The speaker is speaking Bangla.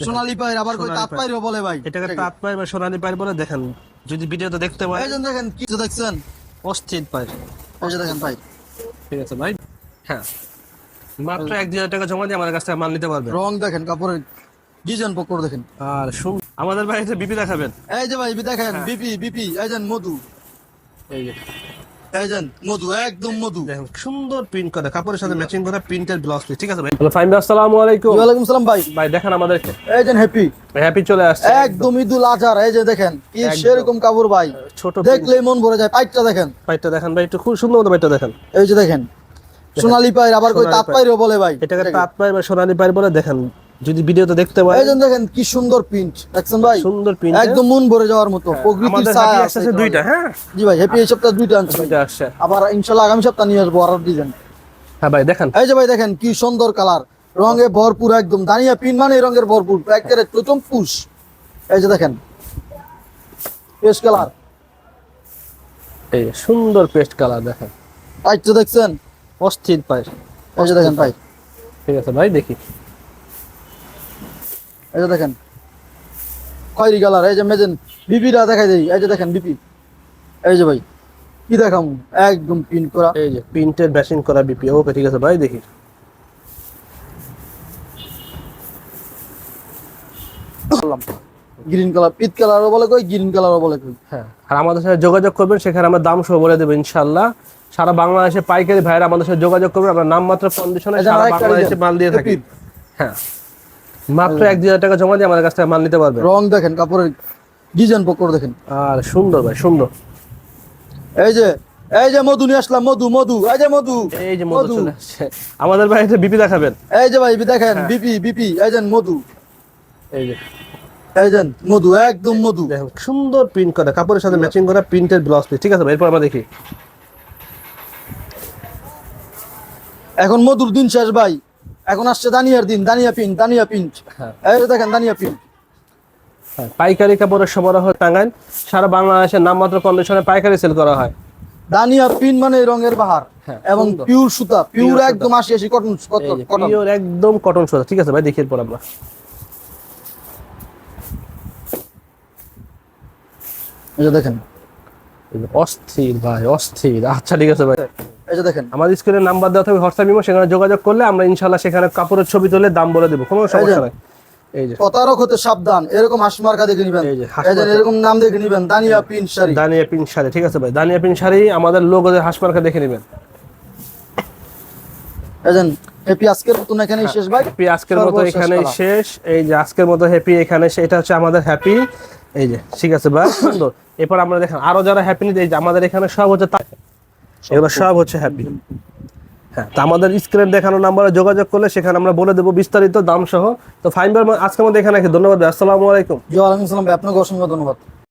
সোনালী পায়ের আবার তাঁত পায়েরও বলে ভাই। এটাকে তাঁত পায় বা সোনালি পায়ের বলে দেখেন। যদি ভিডিওতে দেখতে পাই দেখেন কি দেখছেন? অস্থির পায় এই যে দেখেন ভাই। ঠিক আছে ভাই। হ্যাঁ। মাত্র এক দুই হাজার টাকা জমা দিয়ে আমাদের কাছ থেকে মাল নিতে পারবেন। রং দেখেন কাপড়ের ডিজাইন পকড় দেখেন। আর শুন আমাদের বাড়িতে বিপি দেখাবেন। এই যে ভাই দেখেন হ্যাঁ। BP BP. এই মধু। এই যে। মধু একদম মধু। সুন্দর প্রিন্ট করা কাপড়ের সাথে ম্যাচিং করা প্রিন্টের ব্লাউজ পিস ঠিক আছে ভাই? হ্যালো ফাইন আসসালামু আলাইকুম। ওয়ালাইকুম সালাম ভাই। ভাই দেখেন আমাদেরকে। এই যে হ্যাপি হ্যাপি চলে আসছে। একদম ঈদুল আজহার এই যে দেখেন কি সেরকম কাপড় ভাই। ছোট দেখলেই মন ভরে যায় পাইটটা দেখেন। পাইটা দেখেন ভাই একটু খুব সুন্দর মতো দেখেন। এই যে দেখেন সোনালী পায়ের আবার কই তাঁত। বলে ভাই। এটাকে তাঁত পায় বা সোনালি পায়ের বলে দেখেন। যদি ভিডিওতে দেখতে পাই এই দেখেন কি সুন্দর প্রিন্ট দেখছেন ভাই? সুন্দর প্রিন্ট একদম মন ভরে যাওয়ার মতো প্রকৃতির ছায়া আছে দুইটা হ্যাঁ। জি ভাই হ্যাপি এই সপ্তাহে দুইটা আনছি। দুইটা আসছে। আবার ইনশাল্লাহ আগামী সপ্তাহ নিয়ে আসব আরও ডিজাইন হ্যাঁ ভাই দেখেন। এই যে ভাই দেখেন কি সুন্দর কালার রঙে ভরপুর একদম দানিয়া পিন মানে এই রঙের ভরপুর একেবারে প্রথম পুষ এই যে দেখেন পেস্ট কালার এই সুন্দর পেস্ট কালার দেখেন। টাইট তো দেখছেন? অস্থির পায় এই যে দেখেন ভাই। ঠিক আছে ভাই দেখি। এই যে দেখেন। খয়েরি কালার এই যে মেজেন বিপিটা দেখাই দেই। এই যে দেখেন বিপি এই যে ভাই কি দেখাম? একদম পিন করা। এই যে প্রিন্টের করা বিপি ওকে ঠিক আছে ভাই দেখি। গ্রিন কালার পিত কালারও বলে কই গ্রিন কালারও বলে কই। হ্যাঁ আর আমাদের সাথে যোগাযোগ করবেন সেখানে আমরা দাম সহ বলে দেবো ইনশাল্লাহ সারা বাংলাদেশে পাইকারি ভাইরা আমাদের সাথে যোগাযোগ করবেন আমরা নামমাত্র কন্ডিশনে সারা বাংলাদেশে মাল দিয়ে থাকি। হ্যাঁ। মাত্র এক দুই হাজার টাকা জমা দিয়ে আমাদের কাছ থেকে মাল নিতে পারবেন রং দেখেন কাপড়ের ডিজাইন পকড় দেখেন। আর সুন্দর ভাই সুন্দর। এই যে এই যে মধু নিয়ে আসলাম মধু মধু এই যে মধু এই যে মধু আমাদের বাড়িতে বিপি দেখাবেন। এই যে ভাই দেখেন হ্যাঁ। বিপি বিপি এই যে মধু। এই যে। এই যে মধু একদম মধু। সুন্দর প্রিন্ট করা কাপড়ের সাথে ম্যাচিং করা প্রিন্টের ব্লাউজ পিস ঠিক আছে ভাই? এরপর আমরা দেখি। এখন মধুর দিন শেষ ভাই। এখন আসছে দানিয়ার দিন দানিয়া পিন দানিয়া পিন। হ্যাঁ। এই দেখেন দানিয়া পিন। হ্যাঁ, পাইকারি কাপড়ের সরবরাহ টাঙ্গাইল। সারা বাংলাদেশে নামমাত্র কন্ডিশনে পাইকারি সেল করা হয়। দানিয়া পিন মানে এই রঙের বাহার হ্যাঁ, এবং। পিওর সুতা পিওর একদম আশি আশি কটন পিওর একদম কটন সুতা। ঠিক আছে ভাই দেখি এরপর আমরা। দেখেন। অস্থির ভাই অস্থির। আচ্ছা ঠিক আছে ভাই। এই যে দেখেন। স্ক্রিনে নাম্বার দেওয়া থাকবে হোয়াটসঅ্যাপ ইমো সেখানে যোগাযোগ করলে আমরা ইনশাল্লাহ সেখানে কাপড়ের ছবি তুলে দাম বলে দেবো। কোনো সমস্যা নাই। এই যে। প্রতারক হতে সাবধান এরকম হাঁস মার্কা দেখে নিবেন। এই যে হাঁস এই যে মার্কা। এরকম নাম দেখে নিবেন দানিয়া পিন শাড়ি। দানিয়া পিন শাড়ি ঠিক আছে ভাই। দানিয়া পিন শাড়ি আমাদের লোগোদের হাসপাতালকে দেখে নেবেন। এই হ্যাপি আজকের মতন এখানেই শেষ ভাই। হ্যাপি আজকের মতো সর্বশেষ এখানে শেষ। এই যে আজকের মতো হ্যাপি এখানে এটা হচ্ছে আমাদের হ্যাপি এই যে ঠিক আছে ভাই সুন্দর। এরপর আমরা দেখেন আরও যারা হ্যাপি নিতে এই যে আমাদের এখানে সব হচ্ছে এগুলো সব হচ্ছে হ্যাপি হ্যাঁ তো আমাদের স্ক্রিনে দেখানো নাম্বারে যোগাযোগ করলে সেখানে আমরা বলে দেবো বিস্তারিত দাম সহ তো ফাইন আজকে আমাদের এখানে। ধন্যবাদ। আসসালামু আলাইকুম জি ওয়ালাইকুম আসসালাম আপনাকে অসংখ্য ধন্যবাদ